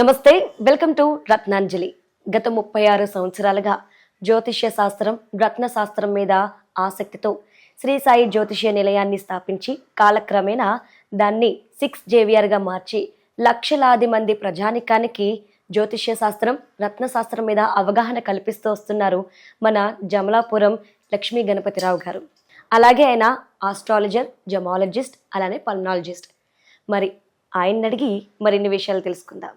నమస్తే welcome to Ratnanjali. గత ముప్పై ఆరు సంవత్సరాలుగా జ్యోతిష్య శాస్త్రం రత్న శాస్త్రం మీద ఆసక్తితో శ్రీ సాయి జ్యోతిష్య నిలయాన్ని స్థాపించి కాలక్రమేణా దాన్ని సిక్స్ జేవియర్గా మార్చి లక్షలాది మంది ప్రజానికానికి జ్యోతిష్య శాస్త్రం రత్న శాస్త్రం మీద అవగాహన కల్పిస్తూ వస్తున్నారు మన జమలాపురం లక్ష్మీ గణపతిరావు గారు. అలాగే ఆయన ఆస్ట్రాలజర్ జమాలజిస్ట్ అలానే పల్నాలజిస్ట్ మరి ఆయన్ని అడిగి మరిన్ని విషయాలు తెలుసుకుందాం.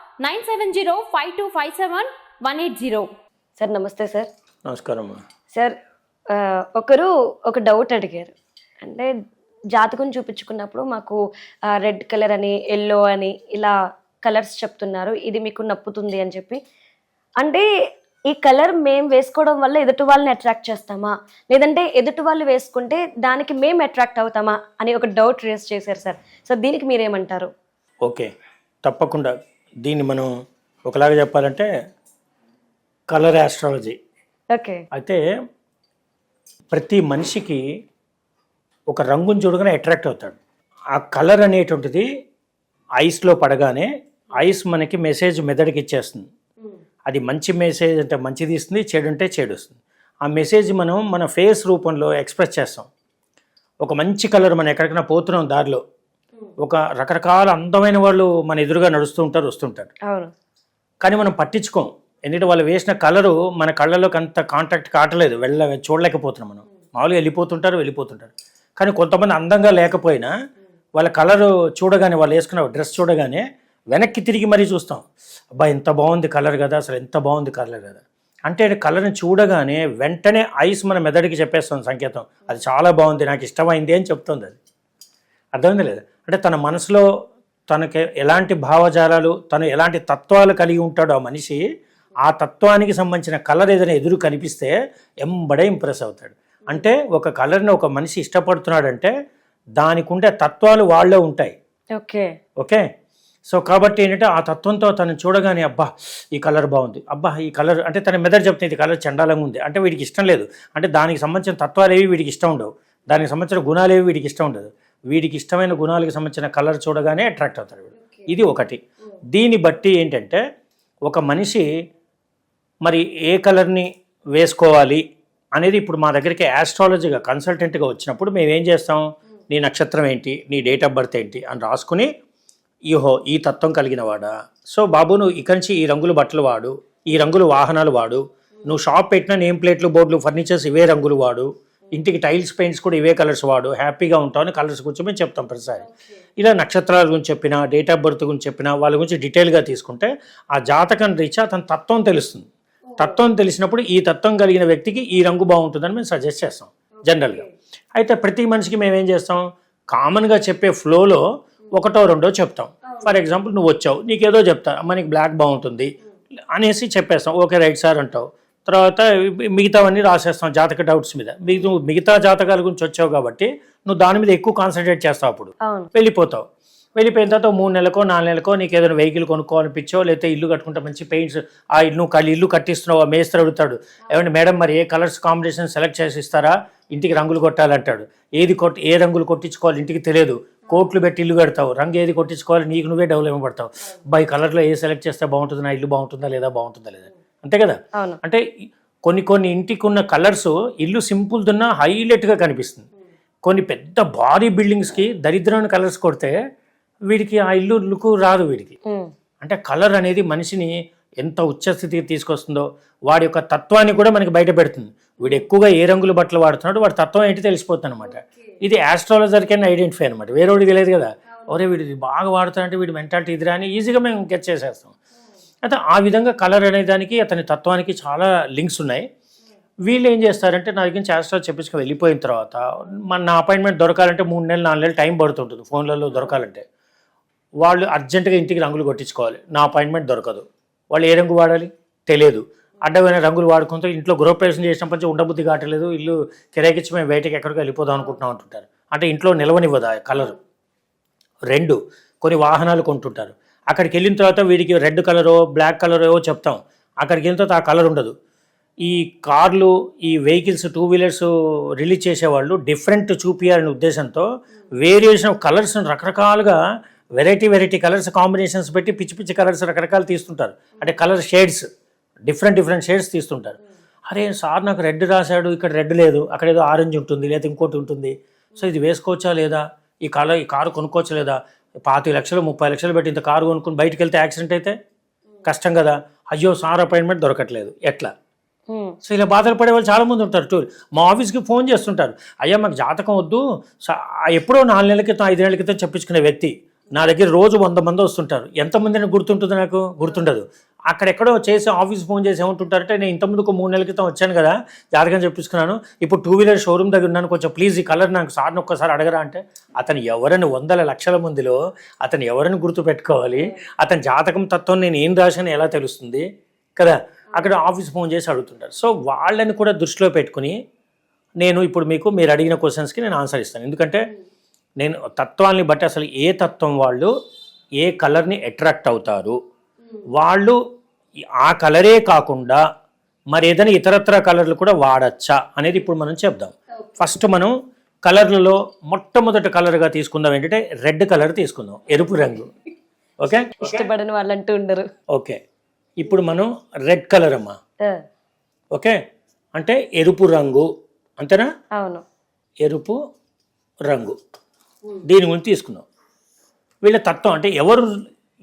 nine seven zero five two five seven one eight zero. Sir నమస్తే సార్. నమస్కారం సార్ ఒకరు ఒక డౌట్ అడిగారు. అంటే జాతకం చూపించుకున్నప్పుడు మాకు రెడ్ కలర్ అని ఎల్లో అని ఇలా కలర్స్ చెప్తున్నారు. ఇది మీకు నప్పుతుంది అని చెప్పి. అంటే ఈ కలర్ మేము వేసుకోవడం వల్ల ఎదుటి వాళ్ళని అట్రాక్ట్ చేస్తామా? లేదంటే ఎదుటి వాళ్ళు వేసుకుంటే దానికి మేము అట్రాక్ట్ అవుతామా? అని ఒక డౌట్ రేస్ చేశారు సార్. సో దీనికి మీరేమంటారు? ఓకే. తప్పకుండా దీన్ని మనం ఒకలాగా చెప్పాలంటే కలర్ ఆస్ట్రాలజీ ఓకే. అయితే ప్రతి మనిషికి ఒక రంగును చూడగానే అట్రాక్ట్ అవుతాడు. ఆ కలర్ అనేటువంటిది ఐస్లో పడగానే ఐస్ మనకి మెసేజ్ మెదడుకి ఇచ్చేస్తుంది. అది మంచి మెసేజ్ అంటే మంచిది ఇస్తుంది చెడు అంటే చెడు వస్తుంది ఆ మెసేజ్ మనం మన ఫేస్ రూపంలో ఎక్స్ప్రెస్ చేస్తాం. ఒక మంచి కలర్ మనం ఎక్కడికైనా పోతున్నాం దారిలో. ఒక రకరకాల అందమైన వాళ్ళు మన ఎదురుగా నడుస్తూ ఉంటారు వస్తుంటారు. అవును. కానీ మనం పట్టించుకోం. ఎందుకంటే వాళ్ళు వేసిన కలరు మన కళ్ళలోకి అంత కాంటాక్ట్ కావట్లేదు. వెళ్ళ చూడలేకపోతున్నాం మనం. మామూలుగా వెళ్ళిపోతుంటారు వెళ్ళిపోతుంటారు. కానీ కొంతమంది అందంగా లేకపోయినా వాళ్ళ కలరు చూడగానే వాళ్ళు వేసుకున్న డ్రెస్ చూడగానే వెనక్కి తిరిగి మరీ చూస్తాం. అబ్బా ఎంత బాగుంది కలర్ కదా అసలు ఎంత బాగుంది కలర్ కదా. అంటే కలర్ని చూడగానే వెంటనే ఐస్ మన మెదడుకి చెప్పేస్తుంది సంకేతం. అది చాలా బాగుంది నాకు ఇష్టమైంది అని చెప్తుంది అది. అర్థమైంది లేదు? అంటే తన మనసులో తనకి ఎలాంటి భావజాలాలు తను ఎలాంటి తత్వాలు కలిగి ఉంటాడో ఆ మనిషి ఆ తత్వానికి సంబంధించిన కలర్ ఏదైనా ఎదురు కనిపిస్తే ఎంబడే ఇంప్రెస్ అవుతాడు. అంటే ఒక కలర్ని ఒక మనిషి ఇష్టపడుతున్నాడంటే దానికి ఉండే తత్వాలు వాళ్ళే ఉంటాయి. ఓకే. ఓకే? సో కాబట్టి ఏంటంటే ఆ తత్వంతో తను చూడగానే అబ్బా ఈ కలర్ బాగుంది. అబ్బా ఈ కలర్ అంటే తన మెదడు చెప్తుంది ఇది కలర్ చండాలంగా ఉంది. అంటే వీడికి ఇష్టం లేదు. అంటే దానికి సంబంధించిన తత్వాలు ఏవి వీడికి ఇష్టం ఉండవు. దానికి సంబంధించిన గుణాలు ఏవి వీడికి ఇష్టం ఉండదు. వీడికి ఇష్టమైన గుణాలకు సంబంధించిన కలర్ చూడగానే అట్రాక్ట్ అవుతాడు వీడు. ఇది ఒకటి. దీన్ని బట్టి ఏంటంటే ఒక మనిషి మరి ఏ కలర్ని వేసుకోవాలి అనేది ఇప్పుడు మా దగ్గరికి ఆస్ట్రాలజీగా కన్సల్టెంట్గా వచ్చినప్పుడు మేము ఏం చేస్తాం? నీ నక్షత్రం ఏంటి? నీ డేట్ ఆఫ్ బర్త్ ఏంటి? అని రాసుకుని ఈహో ఈ తత్వం కలిగిన వాడా? సో బాబు నువ్వు ఇక్కడి నుంచి ఈ రంగులు బట్టలు వాడు ఈ రంగులు వాహనాలు వాడు నువ్వు షాప్ పెట్టిన నేమ్ ప్లేట్లు బోర్డులు ఫర్నిచర్స్ ఇవే రంగులు వాడు ఇంటికి టైల్స్ పెయింట్స్ కూడా ఇవే కలర్స్ వాడు. హ్యాపీగా ఉంటావు అని కలర్స్ గురించి మేము చెప్తాం ప్రతిసారి. ఇలా నక్షత్రాల గురించి చెప్పినా డేట్ ఆఫ్ బర్త్ గురించి చెప్పినా వాళ్ళ గురించి డీటెయిల్గా తీసుకుంటే ఆ జాతకం రీత్యా అతని తత్వం తెలుస్తుంది. తత్వం తెలిసినప్పుడు ఈ తత్వం కలిగిన వ్యక్తికి ఈ రంగు బాగుంటుందని మేము సజెస్ట్ చేస్తాం జనరల్గా అయితే ప్రతి మనిషికి మేము ఏం చేస్తాం? కామన్గా చెప్పే ఫ్లోలో ఒకటో రెండో చెప్తాం. ఫర్ ఎగ్జాంపుల్ నువ్వు వచ్చావు నీకేదో చెప్తా అమ్మ నీకు బ్లాక్ బాగుంటుంది అనేసి చెప్పేస్తాం. ఓకే రైట్ సార్ అంటావు. తర్వాత మిగతావన్నీ రాసేస్తాం జాతక డౌట్స్ మీద. మీకు నువ్వు మిగతా జాతకాల గురించి వచ్చావు కాబట్టి నువ్వు దాని మీద ఎక్కువ కాన్సన్ట్రేట్ చేస్తావు అప్పుడు. వెళ్ళిపోతావు. వెళ్ళిపోయిన తర్వాత మూడు నెలలకో నాలుగు నెలలకో నీకు ఏదైనా వెహికల్ కొనుక్కోవాలనిపించో లేకపోతే ఇల్లు కట్టుకుంటే మంచి పెయింట్స్ ఆ ఇల్లు కళ్ళు ఇల్లు కట్టిస్తున్నావు మేస్త్రి అడుగుతాడు ఏమంటే మేడం మరి ఏ కలర్స్ కాంబినేషన్ సెలెక్ట్ చేసి ఇస్తారా? ఇంటికి రంగులు కొట్టాలంటాడు. ఏది కొట్టి ఏ రంగులు కొట్టించుకోవాలి ఇంటికి తెలియదు. కోట్లు పెట్టి ఇల్లు కడతావు. రంగు ఏది కొట్టించుకోవాలి నీకు నువ్వే డెవలప్ పడతావు బై కలర్లో ఏ సెలెక్ట్ చేస్తే బాగుంటుంది నా ఇల్లు బాగుంటుందా లేదా? బాగుంటుందా లేదా? అంతే కదా? అంటే కొన్ని కొన్ని ఇంటికి ఉన్న కలర్స్ ఇల్లు సింపుల్ దున్నా హైలైట్గా కనిపిస్తుంది. కొన్ని పెద్ద భారీ బిల్డింగ్స్కి దరిద్రమైన కలర్స్ కొడితే వీడికి ఆ ఇల్లు లుక్ రాదు వీడికి. అంటే కలర్ అనేది మనిషిని ఎంత ఉచ్చస్థితికి తీసుకొస్తుందో వాడి యొక్క తత్వాన్ని కూడా మనకి బయట పెడుతుంది. వీడు ఎక్కువగా ఏ రంగుల బట్టలు వాడుతున్నాడు వాడి తత్వం ఏంటి తెలిసిపోతుంది అనమాట ఇది ఆస్ట్రాలజర్ కింద ఐడెంటిఫై అనమాట వేరేవాడికి తెలియదు కదా? ఒరే వీడు బాగా వాడుతాడంటే వీడి మెంటాలిటీ ఇదిరా అని ఈజీగా మేము గెట్ చేసేస్తాం. అయితే ఆ విధంగా కలర్ అనే దానికి అతని తత్వానికి చాలా లింక్స్ ఉన్నాయి. వీళ్ళు ఏం చేస్తారంటే నా దగ్గర నుంచి యాస్ట్రా వెళ్ళిపోయిన తర్వాత మన నా అపాయింట్మెంట్ దొరకాలంటే మూడు నెలలు నాలుగు నెలలు టైం పడుతుంటుంది ఫోన్లలో దొరకాలంటే. వాళ్ళు అర్జెంటుగా ఇంటికి రంగులు కొట్టించుకోవాలి. నా అపాయింట్మెంట్ దొరకదు. వాళ్ళు ఏ రంగు వాడాలి? తెలియదు. అడ్డమైన రంగులు వాడుకుంటూ ఇంట్లో గృహప్రవేశం చేసినప్పటి నుంచి ఉండబుద్ధి కావట్లేదు. ఇల్లు కిరాయికిచ్చి మేము బయటకి ఎక్కడికి వెళ్ళిపోదాం అనుకుంటున్నాం అంటుంటారు. అంటే ఇంట్లో నిలవనివ్వదు కలరు? రెండు కొన్ని వాహనాలు కొంటుంటారు. అక్కడికి వెళ్ళిన తర్వాత వీడికి రెడ్ కలరో బ్లాక్ కలరో చెప్తాం. అక్కడికి వెళ్ళిన తర్వాత ఆ కలర్ ఉండదు. ఈ కార్లు ఈ వెహికల్స్ టూ వీలర్స్ రిలీజ్ చేసేవాళ్ళు డిఫరెంట్ చూపించాలనే ఉద్దేశంతో వేరియేషన్ కలర్స్ రకరకాలుగా వెరైటీ వెరైటీ కలర్స్ కాంబినేషన్స్ పెట్టి పిచ్చి పిచ్చి కలర్స్ రకరకాలు తీస్తుంటారు. అంటే colour shades different different shades తీస్తుంటారు. అరే సార్ నాకు రెడ్ రాశాడు ఇక్కడ రెడ్ లేదు అక్కడ ఏదో ఆరెంజ్ ఉంటుంది లేదా ఇంకోటి ఉంటుంది. సో ఇది వేసుకోవచ్చా లేదా? ఈ కలర్ ఈ కారు కొనుక్కోవచ్చా లేదా? పాతి లక్షలు ముప్పై లక్షలు పెట్టి ఇంత కారు కొనుక్కుని బయటికి వెళ్తే యాక్సిడెంట్ అయితే కష్టం కదా. అయ్యో సార్ అపాయింట్మెంట్ దొరకట్లేదు. ఎట్లా. సో ఇలా బాధలు పడే వాళ్ళు చాలా మంది ఉంటారు. టూర్ మా ఆఫీస్కి ఫోన్ చేస్తుంటారు. అయ్యా మాకు జాతకం వద్దు. ఎప్పుడో నాలుగు నెలల క్రితం ఐదు నెలల క్రితం చెప్పించుకునే వ్యక్తి నా దగ్గర రోజు వంద మంది వస్తుంటారు. ఎంతమందిని గుర్తుంటుంది నాకు? గుర్తుండదు. అక్కడెక్కడో చేసి ఆఫీస్ ఫోన్ చేసి ఏమంటుంటారంటే నేను ఇంతకుముందు ఒక మూడు నెలల క్రితం వచ్చాను కదా జాతకం చెప్పించుకున్నాను. ఇప్పుడు టూ వీలర్ షోరూమ్ దగ్గర ఉన్నాను. కొంచెం ప్లీజ్ ఈ కలర్ నాకు సార్ని ఒక్కసారి అడగరా అంటే అతను ఎవరని వందల లక్షల మందిలో అతను ఎవరిని గుర్తు పెట్టుకోవాలి అతని జాతకం తత్వం నేను ఏం రాశాను ఎలా తెలుస్తుంది? కదా? అక్కడ ఆఫీస్ ఫోన్ చేసి అడుగుతుంటారు. సో వాళ్ళని కూడా దృష్టిలో పెట్టుకుని నేను ఇప్పుడు మీకు మీరు అడిగిన క్వశ్చన్స్కి నేను ఆన్సర్ ఇస్తాను. ఎందుకంటే నేను తత్వాల్ని బట్టి అసలు ఏ తత్వం వాళ్ళు ఏ కలర్ని అట్రాక్ట్ అవుతారు? వాళ్ళు ఆ కలరే కాకుండా మరి ఏదైనా ఇతరత్ర కలర్లు కూడా వాడచ్చా అనేది ఇప్పుడు మనం చెప్దాం. ఫస్ట్ మనం కలర్లలో మొట్టమొదటి కలర్గా తీసుకుందాం ఏంటంటే రెడ్ కలర్ తీసుకుందాం ఎరుపు రంగు. ఓకే? ఇష్టపడని వాళ్ళు అంటూ ఉండరు. ఓకే. ఇప్పుడు మనం రెడ్ కలర్ అమ్మా. ఓకే? అంటే ఎరుపు రంగు. అంతేనా? అవును. ఎరుపు రంగు. దీని గురించి తీసుకుందాం. వీళ్ళ తత్వం అంటే ఎవరు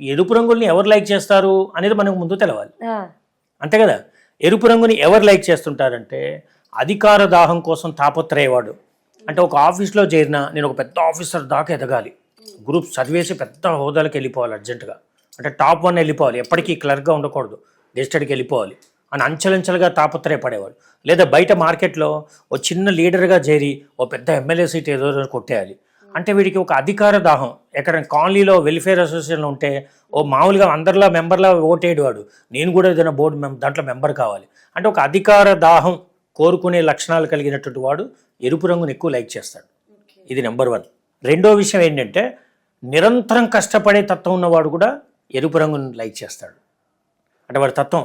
ఎరుపు రంగుల్ని ఎవరు లైక్ చేస్తారు అనేది మనకు ముందు తెలవాలి. అంతే కదా? ఎరుపు రంగుని ఎవరు లైక్ చేస్తుంటారంటే అధికార దాహం కోసం తాపత్రయవాడు అంటే ఒక ఆఫీస్లో చేరిన నేను ఒక పెద్ద ఆఫీసర్ దాకా ఎదగాలి. గ్రూప్ చదివేసి పెద్ద హోదాలకు వెళ్ళిపోవాలి అర్జెంటుగా. అంటే టాప్ వన్ వెళ్ళిపోవాలి. ఎప్పటికీ క్లర్క్గా ఉండకూడదు. గెస్టెడ్కి వెళ్ళిపోవాలి. అని అంచెలంచెలుగా తాపత్రయపడేవాడు లేదా బయట మార్కెట్లో ఓ చిన్న లీడర్గా చేరి ఓ పెద్ద ఎమ్మెల్యే సీట్ ఏదో కొట్టేయాలి. అంటే వీడికి ఒక అధికార దాహం. ఎక్కడ కాలనీలో వెల్ఫేర్ అసోసియేషన్లో ఉంటే ఓ మామూలుగా అందరిలా మెంబర్లా ఓటేడు వాడు నేను కూడా ఏదైనా బోర్డు మెం దాంట్లో మెంబర్ కావాలి. అంటే ఒక అధికార దాహం కోరుకునే లక్షణాలు కలిగినటువంటి వాడు ఎరుపు రంగుని ఎక్కువ లైక్ చేస్తాడు. ఇది నెంబర్ వన్ రెండో విషయం ఏంటంటే నిరంతరం కష్టపడే తత్వం ఉన్నవాడు కూడా ఎరుపు రంగుని లైక్ చేస్తాడు. అంటే వాడి తత్వం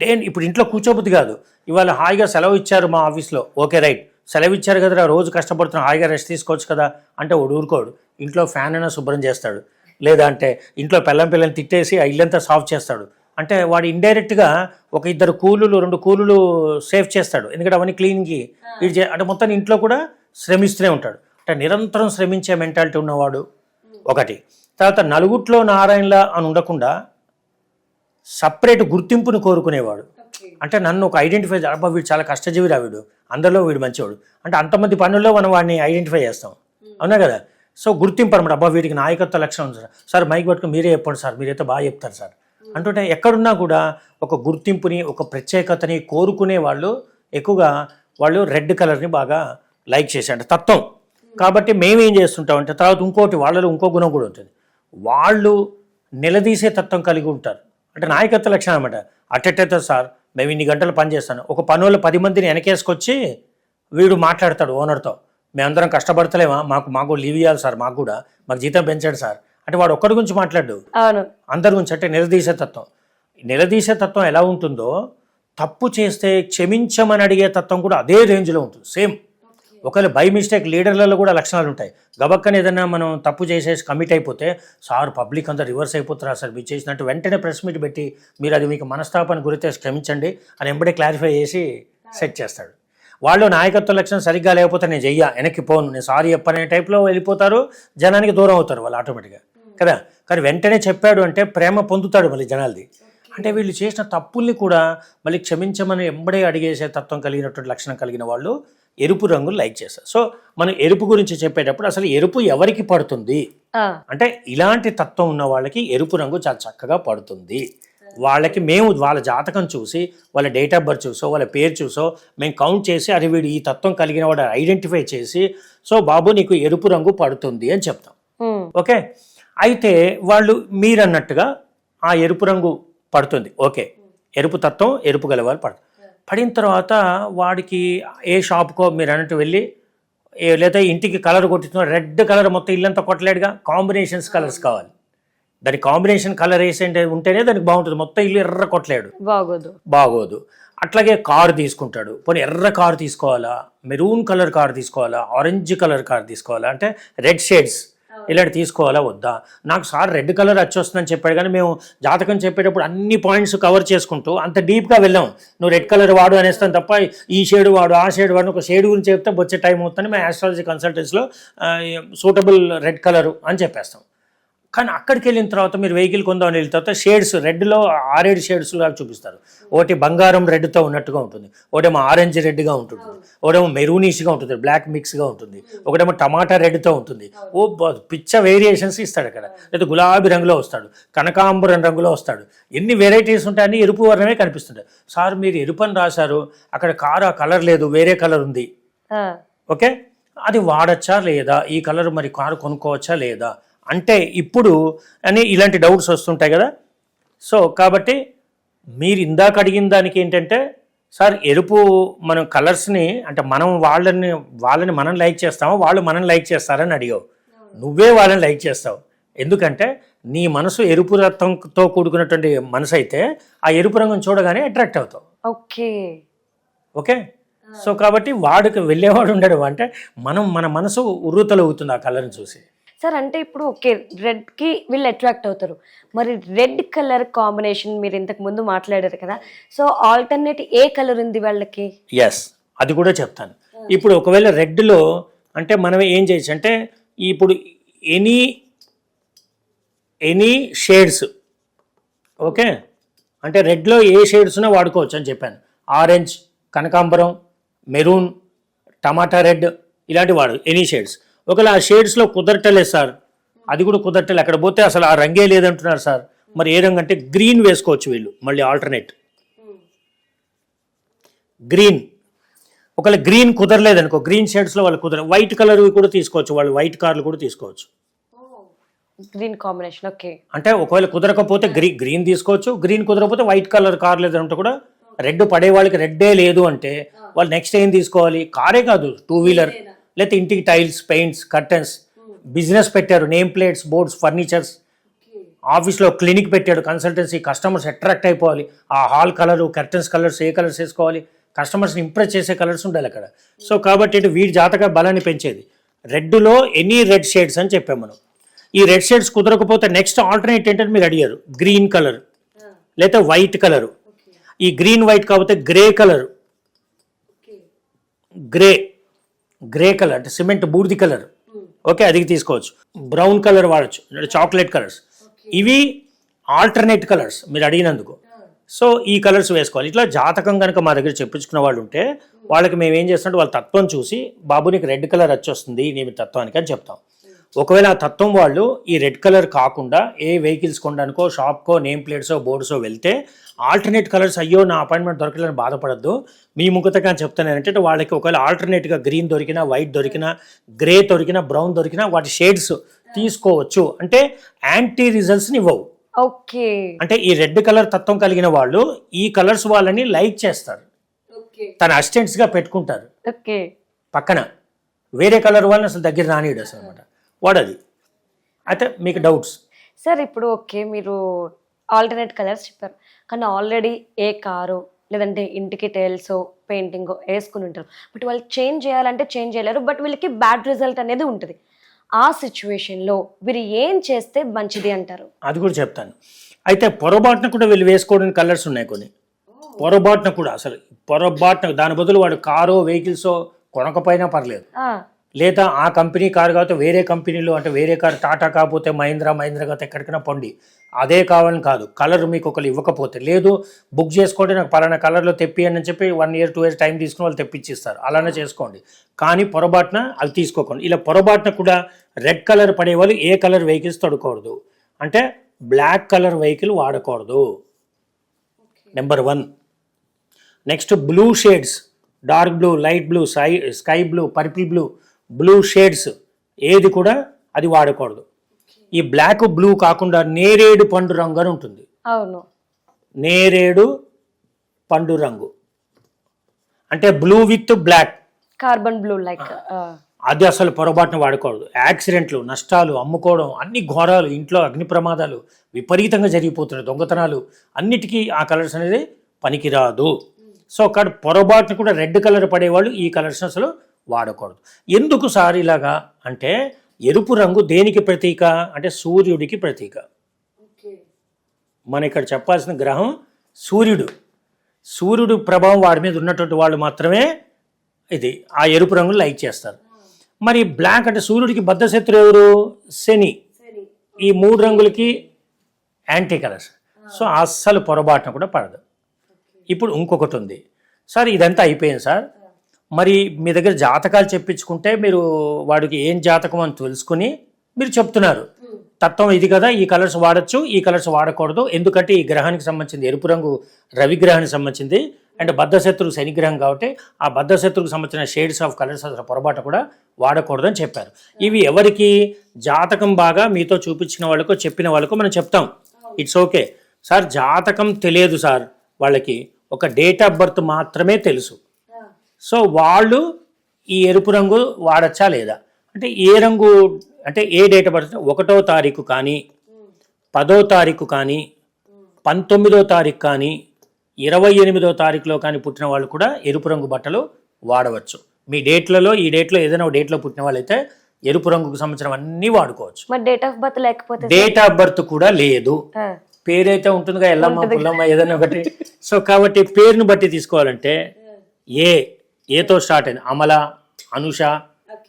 డే ఇప్పుడు ఇంట్లో కూర్చోబుద్ది కాదు. ఇవాళ హాయిగా సెలవు ఇచ్చారు మా ఆఫీస్లో ఓకే రైట్. సెలవు ఇచ్చారు కదరా రోజు కష్టపడుతున్నా హాయిగా రెస్ట్ తీసుకోవచ్చు కదా అంటే వాడు ఊరుకోడు. ఇంట్లో ఫ్యాన్ అయినా శుభ్రం చేస్తాడు. లేదా అంటే ఇంట్లో పిల్లం పిల్లల్ని తిట్టేసి ఆ ఇల్లంతా సాఫ్ చేస్తాడు. అంటే వాడు ఇండైరెక్ట్గా ఒక ఇద్దరు కూలులు రెండు కూలులు సేవ్ చేస్తాడు. ఎందుకంటే అవన్నీ క్లీన్కి ఇది చే అంటే మొత్తం ఇంట్లో కూడా శ్రమిస్తూనే ఉంటాడు. అంటే నిరంతరం శ్రమించే మెంటాలిటీ ఉన్నవాడు ఒకటి. తర్వాత నలుగుట్లో నారాయణలా అని ఉండకుండా సపరేట్ గుర్తింపుని కోరుకునేవాడు. అంటే నన్ను ఒక ఐడెంటిఫై అబ్బా వీడు చాలా కష్టజీవిరా వీడు. అందరిలో వీడు మంచివాడు అంటే అంతమంది పనుల్లో మనం వాడిని ఐడెంటిఫై చేస్తాం. అవునా కదా? సో గుర్తింపు అనమాట. అబ్బా వీడికి నాయకత్వ లక్షణం ఉంది సార్. సార్ మైక్ పట్టుకుని మీరే చెప్పండి సార్. మీరైతే బాగా చెప్తారు సార్. అంటుంటే ఎక్కడున్నా కూడా ఒక గుర్తింపుని ఒక ప్రత్యేకతని కోరుకునే వాళ్ళు ఎక్కువగా వాళ్ళు రెడ్ కలర్ని బాగా లైక్ చేశారు తత్వం. కాబట్టి మేమేం చేస్తుంటాం అంటే తర్వాత ఇంకోటి వాళ్ళలో ఇంకో గుణం కూడా ఉంటుంది. వాళ్ళు నిలదీసే తత్వం కలిగి ఉంటారు. అంటే నాయకత్వ లక్షణం అనమాట. అట్టెట్టయితే సార్ మేము ఇన్ని గంటలు పని చేస్తాను. ఒక పనుల పది మందిని వెనకేసుకొచ్చి వీడు మాట్లాడతాడు ఓనర్తో. మేమందరం కష్టపడతలేమా? మాకు మాకు లీవ్ ఇవ్వాలి సార్ మాకు కూడా. మాకు జీతం పెంచాడు సార్. అంటే వాడు ఒక్కడి గురించి మాట్లాడు. అందరి గురించి అంటే నిలదీసే తత్వం. నిలదీసే తత్వం ఎలా ఉంటుందో తప్పు చేస్తే క్షమించమని అడిగే తత్వం కూడా అదే రేంజ్లో ఉంటుంది. సేమ్. ఒకవేళ బై మిస్టేక్ లీడర్లలో కూడా లక్షణాలు ఉంటాయి. గబక్కన ఏదైనా మనం తప్పు చేసేసి కమిట్ అయిపోతే సార్ పబ్లిక్ అంతా రివర్స్ అయిపోతారా సార్ మీరు చేసినట్టు వెంటనే ప్రెస్ మీట్ పెట్టి మీరు అది మీకు మనస్తాపాన్ని గురితే క్షమించండి అని ఎంబడే క్లారిఫై చేసి సెట్ చేస్తాడు. వాళ్ళు నాయకత్వ లక్షణం సరిగ్గా లేకపోతే నేను చెయ్య వెనక్కి పోను నేను సారీ చెప్పనే టైప్లో వెళ్ళిపోతారు జనానికి దూరం అవుతారు వాళ్ళు ఆటోమేటిక్గా కదా? కానీ వెంటనే చెప్పాడు అంటే ప్రేమ పొందుతాడు మళ్ళీ జనాలది. అంటే వీళ్ళు చేసిన తప్పుల్ని కూడా మళ్ళీ క్షమించమని ఎంబడే అడిగేసే తత్వం కలిగినటువంటి లక్షణం కలిగిన వాళ్ళు ఎరుపు రంగులు లైక్ చేస్తారు సో మనం ఎరుపు గురించి చెప్పేటప్పుడు అసలు ఎరుపు ఎవరికి పడుతుంది? అంటే ఇలాంటి తత్వం ఉన్న వాళ్ళకి ఎరుపు రంగు చాలా చక్కగా పడుతుంది. వాళ్ళకి మేము వాళ్ళ జాతకం చూసి వాళ్ళ డేట్ ఆఫ్ బర్త్ చూసో వాళ్ళ పేరు చూసో మేము కౌంట్ చేసి అరే వీడు ఈ తత్వం కలిగిన వాడు ఐడెంటిఫై చేసి సో బాబు నీకు ఎరుపు రంగు పడుతుంది అని చెప్తాం. ఓకే? అయితే వాళ్ళు మీరన్నట్టుగా ఆ ఎరుపు రంగు పడుతుంది. ఓకే. ఎరుపు తత్వం ఎరుపు గలవాళ్ళు పడుతుంది పడిన తర్వాత వాడికి ఏ షాప్కో మీరు అన్నట్టు వెళ్ళి ఏ- లేదా ఇంటికి కలర్ కొట్టించుకున్న రెడ్ కలర్ మొత్తం ఇల్లంతా కొట్టలేడుగా కాంబినేషన్స్ కలర్స్ కావాలి. దాని కాంబినేషన్ కలర్ వేసి ఉంటేనే దానికి బాగుంటుంది. మొత్తం ఇల్లు ఎర్ర కొట్టలేడు. బాగోదు. బాగోదు. అట్లాగే కారు తీసుకుంటాడు. పోనీ ఎర్ర కారు తీసుకోవాలా? మెరూన్ కలర్ కారు తీసుకోవాలా? ఆరెంజ్ కలర్ కారు తీసుకోవాలా? అంటే రెడ్ షేడ్స్. ఇలాంటి తీసుకోవాలా? వద్దా? నాకు సార్ రెడ్ కలర్ వచ్చొస్తుందని చెప్పాడు కానీ మేము జాతకం చెప్పేటప్పుడు అన్ని పాయింట్స్ కవర్ చేసుకుంటూ అంత డీప్గా వెళ్ళాం. నువ్వు రెడ్ కలర్ వాడు అనేస్తాను తప్ప ఈ షేడ్ వాడు ఆ షేడ్ వాడు ఒక షేడ్ గురించి చెప్తే వచ్చే టైం అవుతుందని మేము ఆస్ట్రాలజీ కన్సల్టెన్స్లో సూటబుల్ రెడ్ కలరు అని చెప్పేస్తాం. కానీ అక్కడికి వెళ్ళిన తర్వాత మీరు వెహికల్ కొందామని వెళ్ళిన తర్వాత షేడ్స్ రెడ్లో ఆరేడు షేడ్స్ లాగా చూపిస్తారు. ఒకటి బంగారం రెడ్తో ఉన్నట్టుగా ఉంటుంది. ఒకటేమో ఆరెంజ్ రెడ్గా ఉంటుంది. ఒకటేమో మెరూనిష్గా ఉంటుంది. బ్లాక్ మిక్స్గా ఉంటుంది. ఒకటేమో టమాటా రెడ్తో ఉంటుంది. ఓ పిచ్చ వేరియేషన్స్ ఇస్తాడు అక్కడ. లేదా గులాబీ రంగులో వస్తాడు. కనకాంబరం రంగులో వస్తాడు. ఎన్ని వెరైటీస్ ఉంటాయని ఎరుపు వర్ణమే కనిపిస్తుంటాయి. సార్ మీరు ఎరుపు అని రాశారు. అక్కడ కారు ఆ కలర్ లేదు. వేరే కలర్ ఉంది. ఓకే? అది వాడచ్చా లేదా? ఈ కలర్ మరి కారు కొనుక్కోవచ్చా లేదా? అంటే ఇప్పుడు అని ఇలాంటి డౌట్స్ వస్తుంటాయి కదా. సో కాబట్టి మీరు ఇందాక అడిగిన దానికి ఏంటంటే సార్ ఎరుపు మనం కలర్స్ని అంటే మనం వాళ్ళని వాళ్ళని మనం లైక్ చేస్తామో? వాళ్ళు మనం లైక్ చేస్తారని అడిగావు. నువ్వే వాళ్ళని లైక్ చేస్తావు. ఎందుకంటే నీ మనసు ఎరుపు రక్తంతో కూడుకున్నటువంటి మనసు అయితే ఆ ఎరుపు రంగును చూడగానే అట్రాక్ట్ అవుతావు. ఓకే. ఓకే? సో కాబట్టి వాడికి వెళ్ళేవాడు ఉండడు అంటే మనం మన మనసు ఉర్రుతలవుతుంది ఆ కలర్ని చూసి. సార్ అంటే ఇప్పుడు ఓకే రెడ్కి వీళ్ళు అట్రాక్ట్ అవుతారు. మరి రెడ్ కలర్ కాంబినేషన్ మీరు ఇంతకు ముందు మాట్లాడారు కదా సో ఆల్టర్నేట్ ఏ కలర్ ఉంది వాళ్ళకి? ఎస్ అది కూడా చెప్తాను. ఇప్పుడు ఒకవేళ రెడ్లో అంటే మనం ఏం చేయొచ్చు అంటే ఇప్పుడు ఎనీ ఎనీ షేడ్స్ ఓకే? అంటే రెడ్లో ఏ షేడ్స్ ఉన్నా వాడుకోవచ్చు అని చెప్పాను. ఆరెంజ్ కనకాంబరం మెరూన్ టమాటా రెడ్ ఇలాంటి వాడు ఎనీ షేడ్స్. ఒకవేళ ఆ షేడ్స్లో కుదరటలేదు సార్. అది కూడా కుదరటలేదు అక్కడ పోతే అసలు ఆ రంగే లేదంటున్నారు సార్. మరి ఏ రంగు అంటే గ్రీన్ వేసుకోవచ్చు వీళ్ళు. మళ్ళీ ఆల్టర్నేట్ గ్రీన్ ఒకవేళ గ్రీన్ కుదరలేదు అనుకో గ్రీన్ షేడ్స్లో వాళ్ళు కుదర వైట్ కలర్ కూడా తీసుకోవచ్చు. వాళ్ళు వైట్ కార్లు కూడా తీసుకోవచ్చు. గ్రీన్ కాంబినేషన్ ఓకే అంటే ఒకవేళ కుదరకపోతే గ్రీ గ్రీన్ తీసుకోవచ్చు. గ్రీన్ కుదరకపోతే వైట్ కలర్ కార్ లేదంటే కూడా రెడ్ పడే వాళ్ళకి రెడ్డే లేదు అంటే వాళ్ళు నెక్స్ట్ ఏం తీసుకోవాలి? కారే కాదు. టూ వీలర్ లేకపోతే ఇంటికి టైల్స్ పెయింట్స్ కర్టన్స్ బిజినెస్ పెట్టారు. Name plates boards furnitures. ఆఫీస్లో క్లినిక్ పెట్టాడు. కన్సల్టెన్సీ కస్టమర్స్ అట్రాక్ట్ అయిపోవాలి. ఆ హాల్ కలరు కర్టన్స్ కలర్స్ ఏ కలర్స్ వేసుకోవాలి? కస్టమర్స్ని ఇంప్రెస్ చేసే కలర్స్ ఉండాలి అక్కడ. సో కాబట్టి ఇటు వీడి జాతక బలాన్ని పెంచేది. రెడ్లో ఎనీ రెడ్ షేడ్స్ అని చెప్పాం మనం. ఈ రెడ్ షేడ్స్ కుదరకపోతే నెక్స్ట్ ఆల్టర్నేట్ ఏంటంటే మీరు అడిగారు. గ్రీన్ కలర్ లేదా వైట్ కలర్. ఈ గ్రీన్ వైట్ కాకపోతే grey colour. Grey. Grey colour అంటే సిమెంట్ బూడిది కలర్. ఓకే అది తీసుకోవచ్చు. బ్రౌన్ కలర్ వాడచ్చు చాక్లెట్ కలర్స్. ఇవి ఆల్టర్నేట్ కలర్స్ మీరు అడిగినందుకు. సో ఈ కలర్స్ వేసుకోవాలి. ఇట్లా జాతకం కనుక మా దగ్గర చెప్పించుకున్న వాళ్ళు ఉంటే వాళ్ళకి మేము ఏం చేస్తామంటే వాళ్ళ తత్వం చూసి బాబు నీకు రెడ్ కలర్ వచ్చేస్తుంది నీ తత్వానికి అని చెప్తాం. ఒకవేళ ఆ తత్వం వాళ్ళు ఈ రెడ్ కలర్ కాకుండా ఏ వెహికల్స్ కొనడానికో షాప్కో నేమ్ ప్లేట్సో బోర్డ్సో వెళ్తే ఆల్టర్నేట్ కలర్స్ అయ్యో నా అపాయింట్మెంట్ దొరకలేదని బాధపడద్దు. మీ ముఖతగా చెప్తాను ఏంటంటే వాళ్ళకి ఒకవేళ ఆల్టర్నేట్గా గ్రీన్ దొరికినా వైట్ దొరికినా గ్రే దొరికినా బ్రౌన్ దొరికినా వాటి షేడ్స్ తీసుకోవచ్చు. అంటే యాంటీ రిజల్ట్స్ని ఇవ్వవు. ఓకే. అంటే ఈ రెడ్ కలర్ తత్వం కలిగిన వాళ్ళు ఈ కలర్స్ వాళ్ళని లైక్ చేస్తారు. తన అసిస్టెంట్స్గా పెట్టుకుంటారు. ఓకే. పక్కన. వేరే కలర్ వాళ్ళని అసలు దగ్గర రానియడు అసలు అనమాట వాడది. అయితే మీకు డౌట్స్ సార్ ఇప్పుడు ఓకే మీరు ఆల్టర్నేట్ కలర్స్ చెప్పారు. కానీ ఆల్రెడీ ఏ కారు లేదంటే ఇంటికి టైల్స్ పెయింటింగ్ వేసుకుని ఉంటారు. బట్ వాళ్ళు చేంజ్ చేయాలంటే చేంజ్ చేయలేరు. బట్ వీళ్ళకి బ్యాడ్ రిజల్ట్ అనేది ఉంటుంది. ఆ సిచ్యువేషన్లో వీరు ఏం చేస్తే మంచిది అంటారు? అది కూడా చెప్తాను. అయితే పొరపాటున కూడా వీళ్ళు వేసుకోవడానికి కలర్స్ ఉన్నాయి కొన్ని. పొరపాటున కూడా అసలు పొరపాటున దాని బదులు వాడు కారో వెహికల్సో కొనకపోయినా పర్లేదు. లేదా ఆ కంపెనీ కారు కాకపోతే వేరే కంపెనీలో అంటే వేరే కారు టాటా కాకపోతే మహీంద్రా మహీంద్రా కాకపోతే ఎక్కడికైనా పొండి. అదే కావాలని కాదు. కలర్ మీకు ఒకరు ఇవ్వకపోతే. లేదు బుక్ చేసుకోండి నాకు పలానా కలర్లో తెప్పియండి అని చెప్పి one year two years time తీసుకుని వాళ్ళు తెప్పించిస్తారు. అలానే చేసుకోండి. కానీ పొరపాటున అవి తీసుకోకండి. ఇలా పొరపాటున కూడా రెడ్ కలర్ పడే వాళ్ళు ఏ కలర్ వెహికల్స్ తొడకూడదు అంటే బ్లాక్ కలర్ వెహికల్ వాడకూడదు. Number one next blue shades dark blue light blue sky blue purple blue blue shades ఏది కూడా అది వాడకూడదు. ఈ బ్లాక్ బ్లూ కాకుండా నేరేడు పండు రంగు అని ఉంటుంది. అవును. నేరేడు పండు రంగు. అంటే blue with black carbon blue like అది అసలు పొరపాటున వాడకూడదు. యాక్సిడెంట్లు నష్టాలు అమ్ముకోవడం అన్ని ఘోరాలు ఇంట్లో అగ్ని ప్రమాదాలు విపరీతంగా జరిగిపోతున్నాయి దొంగతనాలు అన్నిటికీ ఆ కలర్స్ అనేది పనికిరాదు. సో అక్కడ పొరపాటున కూడా రెడ్ కలర్ పడేవాళ్ళు ఈ కలర్స్ అసలు వాడకూడదు. ఎందుకు సార్ ఇలాగా? అంటే ఎరుపు రంగు దేనికి ప్రతీక? అంటే సూర్యుడికి ప్రతీక. మన ఇక్కడ చెప్పాల్సిన గ్రహం సూర్యుడు. సూర్యుడు ప్రభావం వాడి మీద ఉన్నటువంటి వాళ్ళు మాత్రమే ఇది ఆ ఎరుపు రంగును లైక్ చేస్తారు. మరి బ్లాక్ అంటే సూర్యుడికి బద్ధశత్రు ఎవరు? శని. ఈ మూడు రంగులకి యాంటీ కలర్స్. సో అస్సలు పొరపాటున కూడా పడదు. ఇప్పుడు ఇంకొకటి ఉంది. సార్ ఇదంతా అయిపోయింది సార్. మరి మీ దగ్గర జాతకాలు చెప్పించుకుంటే మీరు వాడికి ఏం జాతకం అని తెలుసుకుని మీరు చెప్తున్నారు. తత్వం ఇది కదా ఈ కలర్స్ వాడచ్చు ఈ కలర్స్ వాడకూడదు. ఎందుకంటే ఈ గ్రహానికి సంబంధించింది ఎరుపు రంగు రవి గ్రహానికి సంబంధించింది. అండ్ బద్ధశత్రువు శని గ్రహం కాబట్టి ఆ బద్ధశత్రువుకు సంబంధించిన షేడ్స్ ఆఫ్ కలర్స్ అసలు పొరపాటు కూడా వాడకూడదు అని చెప్పారు ఇవి ఎవరికి జాతకం బాగా మీతో చూపించిన వాళ్ళకో చెప్పిన వాళ్ళకో మనం చెప్తాం. ఇట్స్ ఓకే సార్ జాతకం తెలియదు సార్ వాళ్ళకి. ఒక డేట్ ఆఫ్ బర్త్ మాత్రమే తెలుసు. సో వాళ్ళు ఈ ఎరుపు రంగు వాడచ్చా లేదా? అంటే ఏ రంగు అంటే ఏ డేట్ ఆఫ్ బర్త్ ఒకటో తారీఖు కానీ పదో తారీఖు కానీ పంతొమ్మిదో తారీఖు కానీ ఇరవై ఎనిమిదో తారీఖులో కానీ పుట్టిన వాళ్ళు కూడా ఎరుపు రంగు బట్టలు వాడవచ్చు. మీ డేట్లలో ఈ డేట్లో ఏదైనా ఒక డేట్లో పుట్టిన వాళ్ళైతే ఎరుపు రంగుకు సంబంధించిన అన్నీ వాడుకోవచ్చు. మరి డేట్ ఆఫ్ బర్త్ లేకపోతే డేట్ ఆఫ్ బర్త్ కూడా లేదు. పేరైతే ఉంటుందిగా ఎల్లమ్మ పుల్లమ్మ ఏదైనా ఒకటి. సో కాబట్టి పేరును బట్టి తీసుకోవాలంటే ఏ ఏతో స్టార్ట్ అయింది. అమల అనుష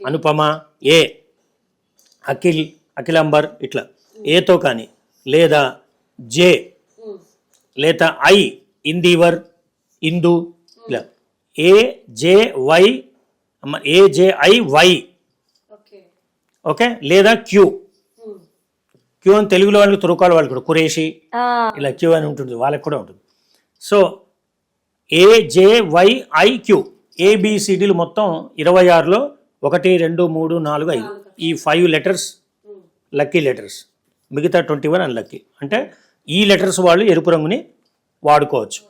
అనుపమ ఏ అఖిల్ అఖిలంబర్ ఇట్లా. ఏతో కానీ. లేదా జే. లేదా ఐ ఇందీవర్ ఇందు. ఇలా. A J Y A J I Y. Okay. లేదా క్యూ. క్యూ అని తెలుగులో వాళ్ళకి తురుకాల వాళ్ళు కూడా. కురేషి. ఇలా క్యూ అని ఉంటుంది. వాళ్ళకి కూడా ఉంటుంది. సో ఏజేవైఐక్యూ ఏబిసిడీలు మొత్తం ఇరవై ఆరులో ఒకటి రెండు మూడు నాలుగు ఐదు. ఈ ఫైవ్ లెటర్స్ లక్కీ లెటర్స్ మిగతా ట్వంటీ వన్ అన్లక్కీ అంటే ఈ లెటర్స్ వాళ్ళు ఎరుపు రంగుని వాడుకోవచ్చు.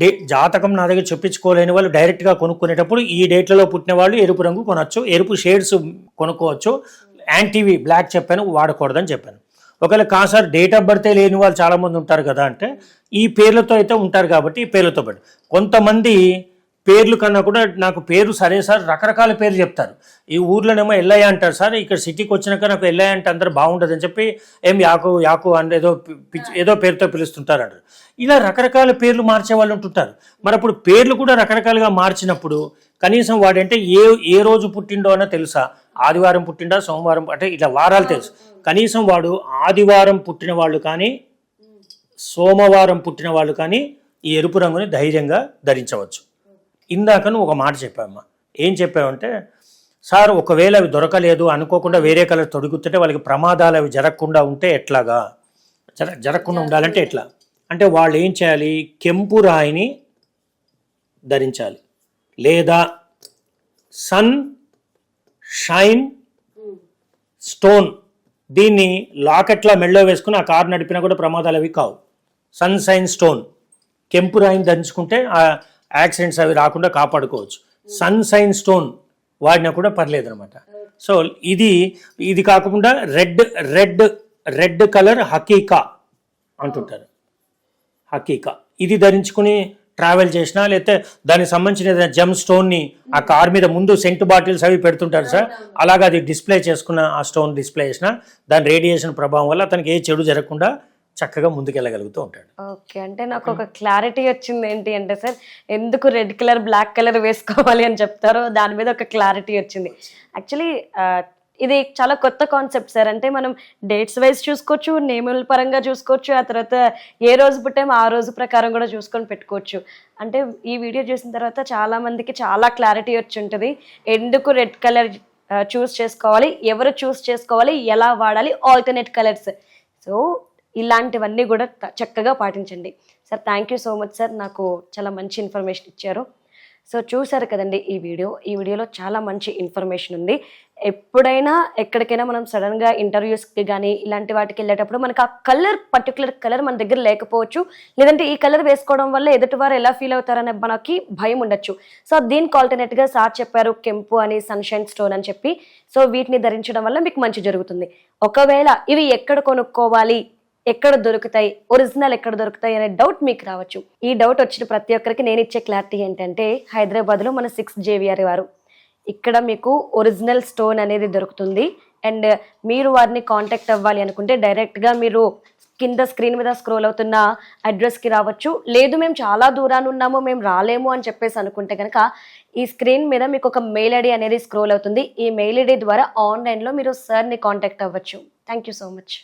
డే జాతకం నా దగ్గర చెప్పించుకోలేని వాళ్ళు డైరెక్ట్గా కొనుక్కునేటప్పుడు ఈ డేట్లలో పుట్టిన వాళ్ళు ఎరుపు రంగు కొనవచ్చు ఎరుపు షేడ్స్ కొనుక్కోవచ్చు. యాంటీవి బ్లాక్ చెప్పాను వాడకూడదని చెప్పాను. ఒకవేళ కా సార్ డేట్ ఆఫ్ బర్తే లేని వాళ్ళు చాలామంది ఉంటారు కదా అంటే ఈ పేర్లతో అయితే ఉంటారు కాబట్టి ఈ పేర్లతో పాటు. కొంతమంది పేర్లు కన్నా కూడా నాకు పేరు సరే సార్ రకరకాల పేర్లు చెప్తారు. ఈ ఊర్లోనేమో ఎల్లయ్య అంటారు సార్ ఇక్కడ సిటీకి వచ్చినాక నాకు ఎల్లయ్య అంటే అందరూ బాగుంటుంది అని చెప్పి ఏం యాకు యాకు అని ఏదో పిచ్చి- ఏదో పేరుతో పిలుస్తుంటారు అంటారు. ఇలా రకరకాల పేర్లు మార్చే వాళ్ళు ఉంటుంటారు. మరి అప్పుడు పేర్లు కూడా రకరకాలుగా మార్చినప్పుడు కనీసం వాడంటే ఏ ఏ రోజు పుట్టిండో అన్న తెలుసా? ఆదివారం పుట్టిండా సోమవారం అంటే ఇట్లా వారాలు తెలుసు. కనీసం వాడు ఆదివారం పుట్టిన వాళ్ళు కానీ సోమవారం పుట్టిన వాళ్ళు కానీ ఈ ఎరుపు రంగుని ధైర్యంగా ధరించవచ్చు. ఇందాక నువ్వు ఒక మాట చెప్పావమ్మా ఏం చెప్పావంటే సార్ ఒకవేళ అవి దొరకలేదు అనుకోకుండా వేరే కలర్ తొడుగుతుంటే వాళ్ళకి ప్రమాదాలు అవి జరగకుండా ఉంటే ఎట్లాగా? జర జరగకుండా ఉండాలంటే ఎట్లా? అంటే వాళ్ళు ఏం చేయాలి? కెంపు రాయిని ధరించాలి. లేదా సన్ షైన్ స్టోన్ దీన్ని లాకెట్లా మెళ్ళో వేసుకుని ఆ కారు నడిపినా కూడా ప్రమాదాలు అవి కావు. Sunshine stone. కెంపు రాయిని ధరించుకుంటే ఆ యాక్సిడెంట్స్ అవి రాకుండా కాపాడుకోవచ్చు. సన్ సైన్ స్టోన్ వాడినా కూడా పర్లేదు అనమాట సో ఇది ఇది కాకుండా రెడ్ రెడ్ రెడ్ కలర్ హకీకా అంటుంటారు. హకీకా. ఇది ధరించుకుని ట్రావెల్ చేసినా లేకపోతే దానికి సంబంధించిన ఏదైనా జమ్ స్టోన్ని ఆ కార్ మీద ముందు సెంట్ బాటిల్స్ అవి పెడుతుంటారు సార్. అలాగా అది డిస్ప్లే చేసుకున్న ఆ స్టోన్ డిస్ప్లే చేసిన దాని రేడియేషన్ ప్రభావం వల్ల అతనికి ఏ చెడు జరగకుండా చక్కగా ముందుకెళ్ళగలుగుతూ ఉంటాడు. ఓకే. అంటే నాకు ఒక క్లారిటీ వచ్చింది ఏంటి అంటే సార్ ఎందుకు రెడ్ కలర్ బ్లాక్ కలర్ వేసుకోవాలి అని చెప్తారో దాని మీద ఒక క్లారిటీ వచ్చింది. యాక్చువల్లీ ఇది చాలా కొత్త కాన్సెప్ట్ సార్. అంటే మనం డేట్స్ వైజ్ చూసుకోవచ్చు నేముల పరంగా చూసుకోవచ్చు ఆ తర్వాత ఏ రోజు పుట్టాము ఆ రోజు ప్రకారం కూడా చూసుకొని పెట్టుకోవచ్చు. అంటే ఈ వీడియో చూసిన తర్వాత చాలా మందికి చాలా క్లారిటీ వచ్చి ఉంటుంది. ఎందుకు రెడ్ కలర్ చూస్ చేసుకోవాలి ఎవరు చూస్ చేసుకోవాలి ఎలా వాడాలి ఆల్టర్నేట్ కలర్స్. సో ఇలాంటివన్నీ కూడా చక్కగా పాటించండి. Sir thank you so much sir. నాకు చాలా మంచి ఇన్ఫర్మేషన్ ఇచ్చారు. సో చూసారు కదండి ఈ వీడియో. ఈ వీడియోలో చాలా మంచి ఇన్ఫర్మేషన్ ఉంది. ఎప్పుడైనా ఎక్కడికైనా మనం సడన్గా ఇంటర్వ్యూస్కి కానీ ఇలాంటి వాటికి వెళ్ళేటప్పుడు మనకు ఆ కలర్ పర్టికులర్ కలర్ మన దగ్గర లేకపోవచ్చు. లేదంటే ఈ కలర్ వేసుకోవడం వల్ల ఎదుటివారు ఎలా ఫీల్ అవుతారనే మనకి భయం ఉండొచ్చు. సో దీనికి ఆల్టర్నేట్గా సార్ చెప్పారు కెంపు అని సన్షైన్ స్టోన్ అని చెప్పి. సో వీటిని ధరించడం వల్ల మీకు మంచి జరుగుతుంది. ఒకవేళ ఇవి ఎక్కడ కొనుక్కోవాలి? ఎక్కడ దొరుకుతాయి? ఒరిజినల్ ఎక్కడ దొరుకుతాయి అనే డౌట్ మీకు రావచ్చు. ఈ డౌట్ వచ్చిన ప్రతి ఒక్కరికి నేను ఇచ్చే క్లారిటీ ఏంటంటే హైదరాబాద్లో మన సిక్స్ జేవిఆర్ వారు. ఇక్కడ మీకు ఒరిజినల్ స్టోన్ అనేది దొరుకుతుంది. అండ్ మీరు వారిని కాంటాక్ట్ అవ్వాలి అనుకుంటే డైరెక్ట్గా మీరు కింద స్క్రీన్ మీద స్క్రోల్ అవుతున్న అడ్రస్కి రావచ్చు. లేదు మేము చాలా దూరాన్ని ఉన్నాము మేము రాలేము అని చెప్పేసి అనుకుంటే కనుక ఈ స్క్రీన్ మీద మీకు ఒక మెయిల్ ఐడి అనేది స్క్రోల్ అవుతుంది. ఈ మెయిల్ ఐడి ద్వారా ఆన్లైన్లో మీరు సార్ని కాంటాక్ట్ అవ్వచ్చు. Thank you so much.